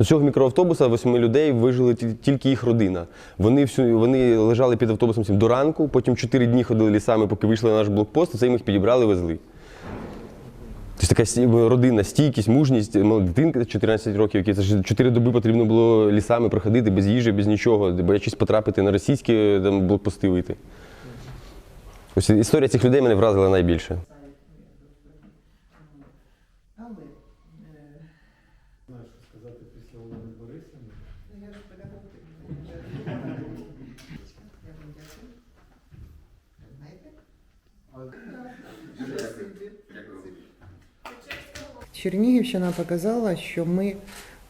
З цього мікроавтобуса восьми людей вижили тільки їх родина. Вони всю вони лежали під автобусом до ранку, потім чотири дні ходили лісами, поки вийшли на наш блокпост, і це їм їх підібрали, везли. Тобто така родинна стійкість, мужність, дитинка 14 років, які це ж 4 доби потрібно було лісами проходити без їжі, без нічого, боячись потрапити на російські там, блокпости вийти. Ось історія цих людей мене вразила найбільше. Чернігівщина показала, що ми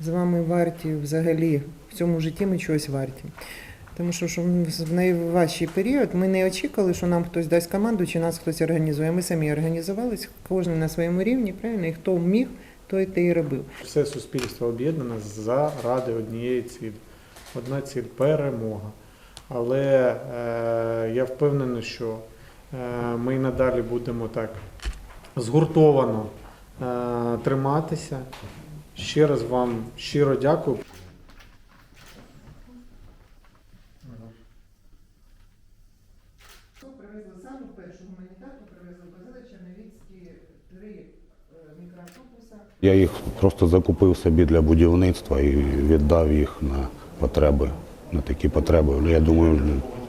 з вами варті взагалі в цьому житті ми чогось варті. Тому що, що в найважчий період ми не очікували, що нам хтось дасть команду чи нас хтось організує. Ми самі організувалися, кожен на своєму рівні, правильно, і хто міг, той те і робив. Все суспільство об'єднане заради однієї цілі. Одна ціль перемога. Але е, я впевнений, що е, ми надалі будемо так згуртовано е, триматися. Ще раз вам щиро дякую. Привезли саму першу гуманітарку, привезли три мікроавтобуса. Я їх просто закупив собі для будівництва і віддав їх на потреби, на такі потреби. Ну, Я думаю,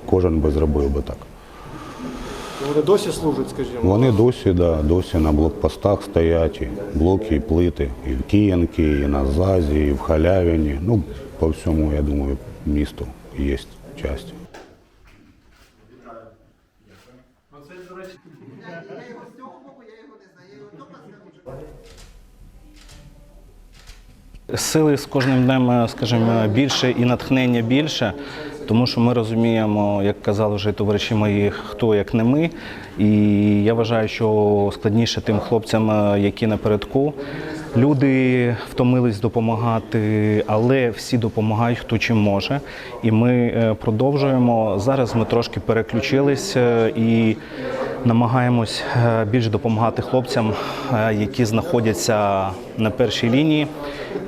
кожен би зробив би так. Вони досі служать, скажімо. Вони досі, да, досі на блокпостах стоять, і блоки, і плити, і в Киянки, і на ЗАЗі, і в Халявині. Ну, по всьому, я думаю, місту є часть. Сили з кожним днем, е, скажімо, більше і натхнення більше, тому що ми розуміємо, як казали вже товариші мої, хто як не ми. І я вважаю, що складніше тим хлопцям, е, які напередку. Люди втомились допомагати, але всі допомагають, хто чим може. І ми е, продовжуємо. Зараз ми трошки переключились е, і намагаємось е, більш допомагати хлопцям, е, які знаходяться на першій лінії.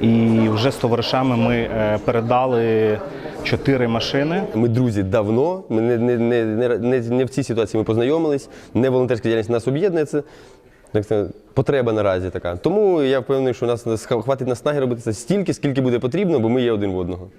І вже з товаришами ми е, передали чотири машини. Ми друзі давно. Ми не, не, не, не, не, в цій ситуації ми познайомились, не волонтерська діяльність нас об'єднує. Це потреба наразі така. Тому я впевнений, що у нас хватить наснаги робити це стільки, скільки буде потрібно, бо ми є один в одного.